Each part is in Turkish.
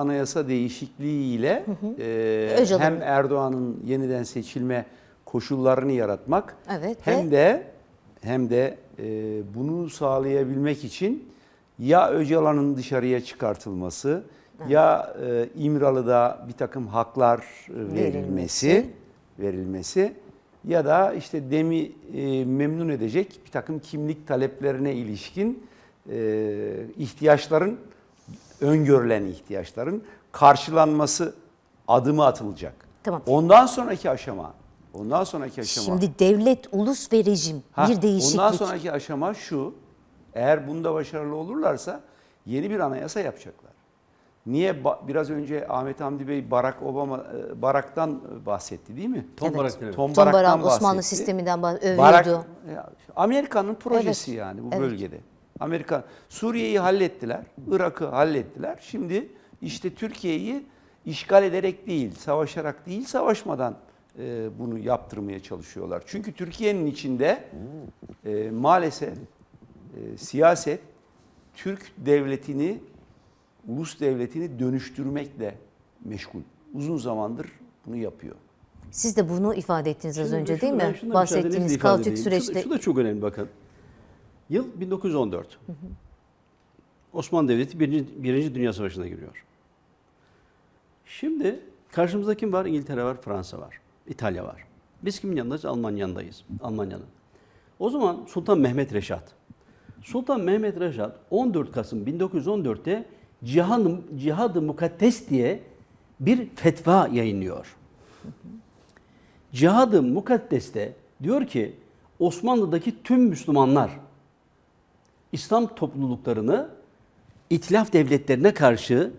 anayasa değişikliğiyle e, Öcalan'ın. hem Erdoğan'ın yeniden seçilme koşullarını yaratmak Evet hem ve de hem de e, bunu sağlayabilmek için ya Öcalan'ın dışarıya çıkartılması ya e, İmralı'da bir takım haklar e, verilmesi Verilmesi. verilmesi ya da işte Demi e, memnun edecek bir takım kimlik taleplerine ilişkin e, ihtiyaçların öngörülen ihtiyaçların karşılanması adımı atılacak. Tamam. Ondan sonraki aşama, ondan sonraki aşama. şimdi devlet, ulus ve rejim Ha, bir değişiklik. Ondan sonraki aşama şu. Eğer bunda başarılı olurlarsa yeni bir anayasa yapacaklar. Niye biraz önce Ahmet Hamdi Bey Barack Obama e, Barak'tan bahsetti değil mi? Tom Evet. Barak. Tom Tom Barak'tan Barak Osmanlı bahsetti. sisteminden bah- övüyordu. Barak Amerika'nın projesi Evet, yani bu evet. bölgede. Amerika Suriye'yi hallettiler, Irak'ı hallettiler. Şimdi işte Türkiye'yi işgal ederek değil, savaşarak değil, savaşmadan e, bunu yaptırmaya çalışıyorlar. Çünkü Türkiye'nin içinde e, maalesef e, siyaset Türk devletini, ulus devletini dönüştürmekle meşgul. Uzun zamandır bunu yapıyor. Siz de bunu ifade ettiniz az Şimdi önce değil mi? Bahsettiğiniz edeyim. süreçte. Şu, da- şu da çok önemli bakın. Yıl 1914. Osmanlı Devleti Birinci, Dünya Savaşı'na giriyor. Şimdi karşımızda kim var? İngiltere var, Fransa var, İtalya var. Biz kimin yanındayız? Almanya yanındayız. Almanya'nın. O zaman Sultan Mehmet Reşat. Sultan Mehmet Reşat 14 Kasım 1914'te Cihan, Cihad-ı Mukaddes diye bir fetva yayınlıyor. Cihad-ı Mukaddes'te diyor ki Osmanlı'daki tüm Müslümanlar İslam topluluklarını itilaf devletlerine karşı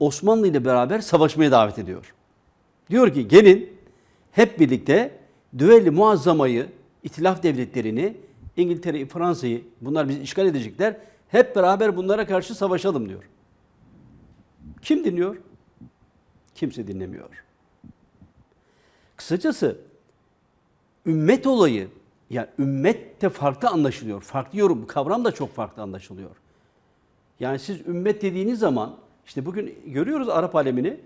Osmanlı ile beraber savaşmaya davet ediyor. Diyor ki gelin hep birlikte düelli muazzamayı, itilaf devletlerini, İngiltere'yi, Fransa'yı bunlar bizi işgal edecekler. Hep beraber bunlara karşı savaşalım diyor. Kim dinliyor? Kimse dinlemiyor. Kısacası ümmet olayı yani ümmet de farklı anlaşılıyor. Farklı yorum, kavram da çok farklı anlaşılıyor. Yani siz ümmet dediğiniz zaman işte bugün görüyoruz Arap alemini.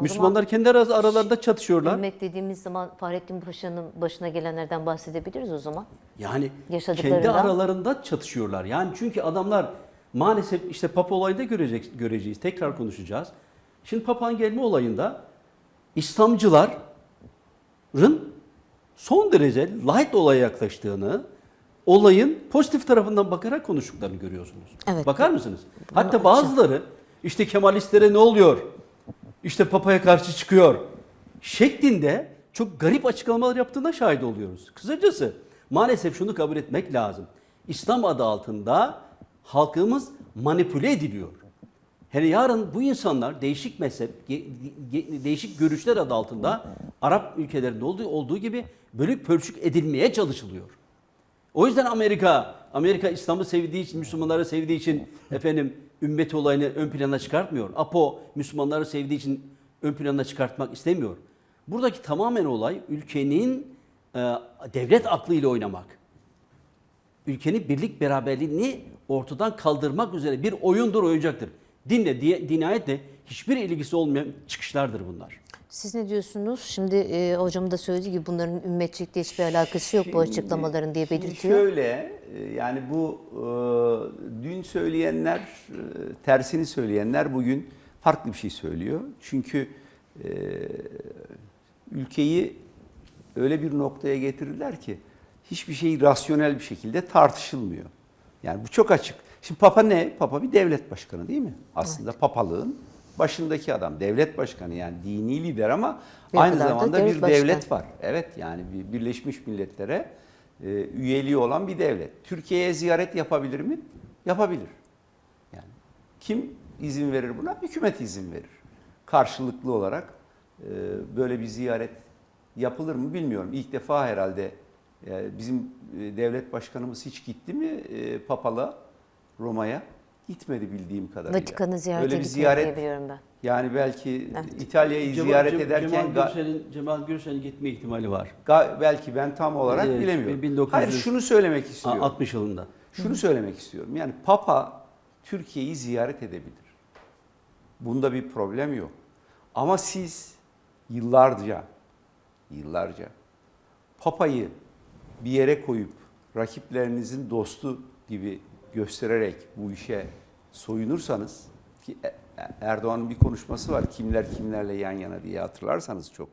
Müslümanlar kendi aralarında çatışıyorlar. Ümmet dediğimiz zaman Fahrettin Paşa'nın başına gelenlerden bahsedebiliriz o zaman. Yani kendi aralarında çatışıyorlar. Yani çünkü adamlar maalesef işte Papa olayında görecek, göreceğiz. Tekrar konuşacağız. Şimdi Papa'nın gelme olayında İslamcıların son derece light olaya yaklaştığını, olayın pozitif tarafından bakarak konuştuklarını görüyorsunuz. Evet. Bakar mısınız? Hatta bazıları işte Kemalistlere ne oluyor? İşte Papa'ya karşı çıkıyor. Şeklinde çok garip açıklamalar yaptığına şahit oluyoruz. Kısacası maalesef şunu kabul etmek lazım. İslam adı altında halkımız manipüle ediliyor. Hele yarın bu insanlar değişik mezhep, değişik görüşler adı altında Arap ülkelerinde olduğu, olduğu gibi bölük pörçük edilmeye çalışılıyor. O yüzden Amerika, Amerika İslam'ı sevdiği için, Müslümanları sevdiği için efendim ümmet olayını ön plana çıkartmıyor. APO Müslümanları sevdiği için ön plana çıkartmak istemiyor. Buradaki tamamen olay ülkenin e, devlet aklıyla oynamak. Ülkenin birlik beraberliğini ortadan kaldırmak üzere bir oyundur, oyuncaktır. Dinle, di- dinayetle hiçbir ilgisi olmayan çıkışlardır bunlar. Siz ne diyorsunuz? Şimdi e, hocam da söylediği gibi bunların ümmetçilikle hiçbir alakası yok bu açıklamaların diye Şimdi belirtiyor. Şöyle e, yani bu e, dün söyleyenler e, tersini söyleyenler bugün farklı bir şey söylüyor. Çünkü e, ülkeyi öyle bir noktaya getirdiler ki hiçbir şey rasyonel bir şekilde tartışılmıyor. Yani bu çok açık. Şimdi Papa ne? Papa bir devlet başkanı değil mi? Aslında papalığın başındaki adam. Devlet başkanı yani dini lider ama Bir aynı zamanda devlet bir başkanı. devlet var. Evet yani bir Birleşmiş Milletler'e e, üyeliği olan bir devlet. Türkiye'ye ziyaret yapabilir mi? Yapabilir. Yani kim izin verir buna? Hükümet izin verir. Karşılıklı olarak e, böyle bir ziyaret yapılır mı bilmiyorum. İlk defa herhalde e, bizim e, devlet başkanımız hiç gitti mi e, Papalığa, Roma'ya? Gitmedi bildiğim kadarıyla. Vatikan'ı ziyarete Öyle bir ziyaret biliyorum ben. yani belki Evet. İtalya'yı Cemal- ziyaret ederken Cemal Gürsel'in, Cemal Gürsel'in gitme ihtimali var. ga- belki ben tam olarak Evet, bilemiyorum. 1900 Hayır şunu söylemek istiyorum. 60 yılında. Şunu söylemek istiyorum. Yani Papa Türkiye'yi ziyaret edebilir. Bunda bir problem yok. Ama siz yıllarca, yıllarca Papa'yı bir yere koyup rakiplerinizin dostu gibi göstererek bu işe soyunursanız ki E- E- Erdoğan'ın bir konuşması var kimler kimlerle yan yana diye hatırlarsanız çok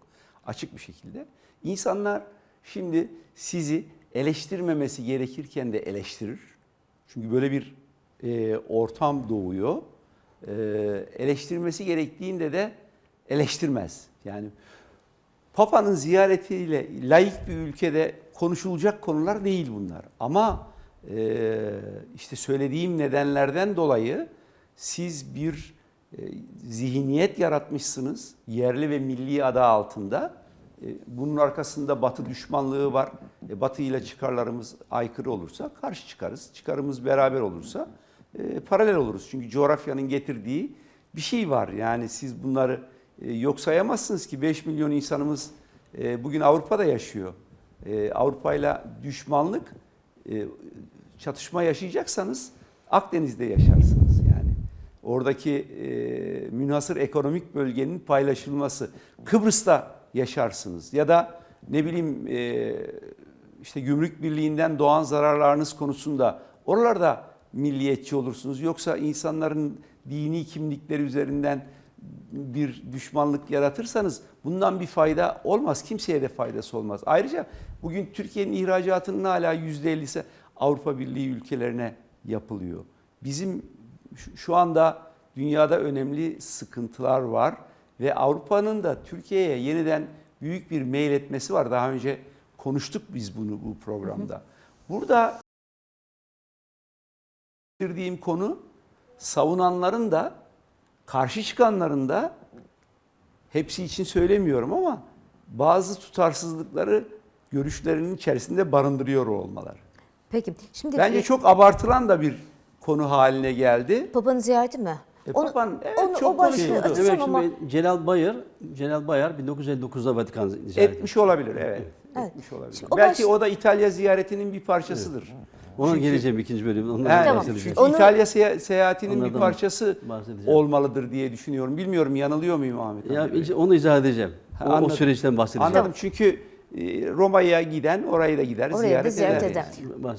açık bir şekilde insanlar şimdi sizi eleştirmemesi gerekirken de eleştirir. Çünkü böyle bir e, ortam doğuyor. E, eleştirmesi gerektiğinde de eleştirmez. Yani Papa'nın ziyaretiyle layık bir ülkede konuşulacak konular değil bunlar. Ama işte söylediğim nedenlerden dolayı siz bir e, zihniyet yaratmışsınız yerli ve milli adı altında. E, bunun arkasında Batı düşmanlığı var. E, batı ile çıkarlarımız aykırı olursa karşı çıkarız. Çıkarımız beraber olursa paralel oluruz. Çünkü coğrafyanın getirdiği bir şey var. Yani siz bunları yok sayamazsınız ki 5 milyon insanımız bugün Avrupa'da yaşıyor. Avrupa ile düşmanlık, çatışma yaşayacaksanız Akdeniz'de yaşarsınız yani. Oradaki e, münhasır ekonomik bölgenin paylaşılması. Kıbrıs'ta yaşarsınız ya da ne bileyim e, işte gümrük birliğinden doğan zararlarınız konusunda oralarda milliyetçi olursunuz. Yoksa insanların dini kimlikleri üzerinden bir düşmanlık yaratırsanız bundan bir fayda olmaz. Kimseye de faydası olmaz. Ayrıca bugün Türkiye'nin ihracatının hala %50'si Avrupa Birliği ülkelerine yapılıyor. Bizim şu- anda dünyada önemli sıkıntılar var ve Avrupa'nın da Türkiye'ye yeniden büyük bir mail etmesi var. Daha önce konuştuk biz bunu bu programda. Burada getirdiğim konu savunanların da karşı çıkanların da hepsi için söylemiyorum ama bazı tutarsızlıkları görüşlerinin içerisinde barındırıyor olmaları. Peki şimdi Bence e, çok abartılan da bir konu haline geldi. Papa'nın ziyareti mi? E, Onu- Papa'nın, evet, onu- çok o başlığı konuşuldu. açacağım Evet ama Celal Bayar, Celal Bayar 1959'da Vatikan ziyaret Etmiş olabilir evet. Evet. Etmiş olabilir. Şimdi o Belki baş- o da İtalya ziyaretinin bir parçasıdır. Ona Çünkü- geleceğim ikinci bölümde. Ondan Evet, Tamam. Çünkü Onu- İtalya seya- seyahatinin bir parçası olmalıdır diye düşünüyorum. Bilmiyorum yanılıyor muyum Ahmet? Ya Bey? işte onu izah edeceğim. Ha, O, o süreçten bahsedeceğim. Anladım çünkü Roma'ya giden orayı da gider oraya ziyaret da ziyaret eder. eder.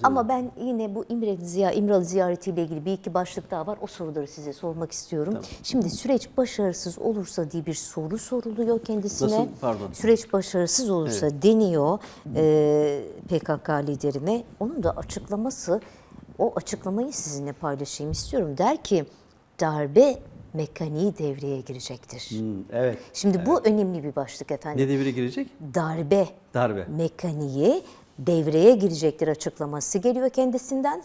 Ama ben yine bu İmralı, ziya, İmralı ziyaretiyle ilgili bir iki başlık daha var. O soruları size sormak istiyorum. Şimdi süreç başarısız olursa diye bir soru soruluyor kendisine. Nasıl? Pardon. Süreç başarısız olursa deniyor e, PKK liderine. Onun da açıklaması, o açıklamayı sizinle paylaşayım istiyorum. Der ki darbe mekaniği devreye girecektir. Hmm, evet. Şimdi bu önemli bir başlık efendim. Ne devire girecek? Darbe Darbe. mekaniği devreye girecektir açıklaması geliyor kendisinden.